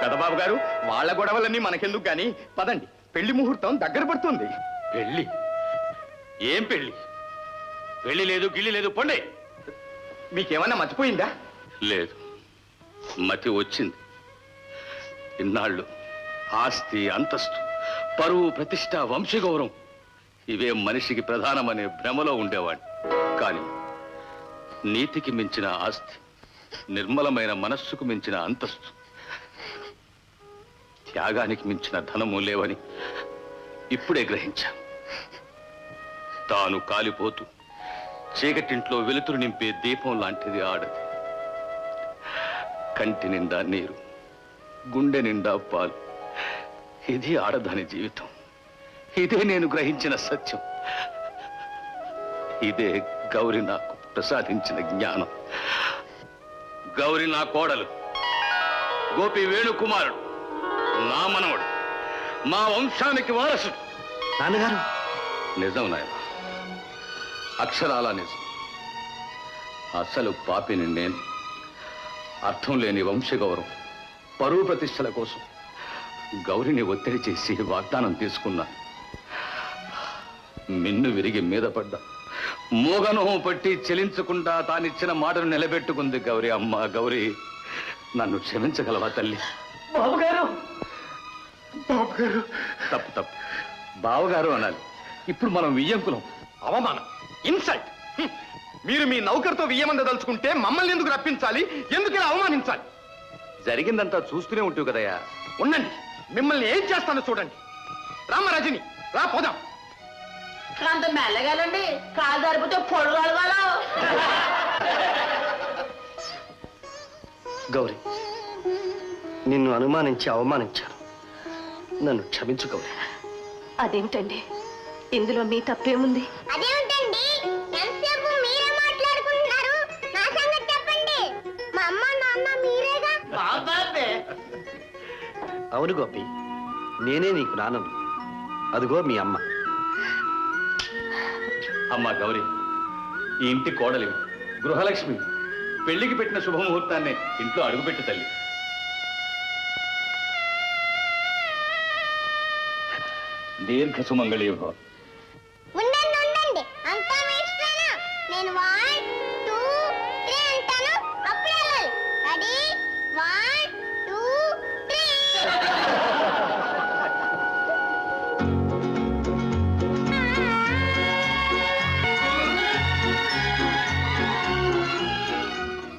పెదబాబు గారు వాళ్ళ గొడవలన్నీ మనకెందుకు గాని? పదండి పెళ్ళి ముహూర్తం దగ్గర పడుతుంది. పెళ్ళి ఏం పెళ్ళి పెళ్ళి లేదు గిళ్ళి లేదు పొండే. మీకేమన్నా మర్చిపోయిందా లేదు. మతి వచ్చింది. ఇన్నాళ్ళు ఆస్తి అంతస్తు పరువు ప్రతిష్ట వంశగౌరవం ఇవే మనిషికి ప్రధానమనే భ్రమలో ఉండేవాడు కానీ నీతికి మించిన ఆస్తి నిర్మలమైన మనస్సుకు మించిన అంతస్తు త్యాగానికి మించిన ధనము లేవని ఇప్పుడే గ్రహించాను తాను కాలిపోతూ చీకటింట్లో వెలుతురు నింపే దీపం లాంటిది ఆడది. కంటి నిండా నీరు గుండె నిండా పాలు. ఇది ఆడదాని జీవితం. ఇదే నేను గ్రహించిన సత్యం. ఇదే గౌరి నాకు ప్రసాదించిన జ్ఞానం. గౌరి నా కోడలు గోపి వేణుకుమారుడు. నా మనవడు. మా వంశానికి వారసుడు. నాన్నగారు. నిజం నాయన. అక్షరాల నిజం. అసలు పాపిని నేను అర్థం లేని వంశగౌరవం పరువు ప్రతిష్టల కోసం గౌరిని ఒత్తిడి చేసి వాగ్దానం తీసుకున్నా. మిన్ను విరిగి మీద పడ్డా మూగనోహం పట్టి చెలించకుండా తానిచ్చిన మాటను నిలబెట్టుకుంది గౌరి అమ్మ. గౌరి నన్ను క్షమించగలవా తల్లి? బాబు గారు బాబు గారు తప్పు తప్పు. బావగారు అనాలి. ఇప్పుడు మనం వియ్యంకులం అవమానం. ఇన్సల్ట్. మీరు మీ నౌకర్తో వియ్యమంద దలుచుకుంటే మమ్మల్ని ఎందుకు రప్పించాలి? ఎందుకు ఇలా అవమానించాలి? జరిగిందంతా చూస్తూనే ఉంటావు కదయ్యా. ఉండండి. మిమ్మల్ని ఏం చేస్తానో చూడండి. రామ రజని రా పోదాం. అంత మెల్లగాలండి. కాలు జరిపితే పొడు కలగాలో. గౌరీ నిన్ను అనుమానించి అవమానించాను. నన్ను క్షమించు గౌరీ అదేమిటండి? ఇందులో మీ తప్పేముంది? అదేమిటండి? ఎంతసేపు మీరే మాట్లాడుకుంటున్నారు? నా సంగతి చెప్పండి. మా అమ్మ నాన్న మీరేగా? అవును గోపి నేనే నీకు నాన్నను. అదిగో మీ అమ్మ. అమ్మా గౌరీ ఈ ఇంటి కోడలి గృహలక్ష్మి పెళ్ళికి పెట్టిన శుభముహూర్తాన్ని ఇంట్లో అడుగుపెట్టు తల్లి. दीर्घ सुमंगली हो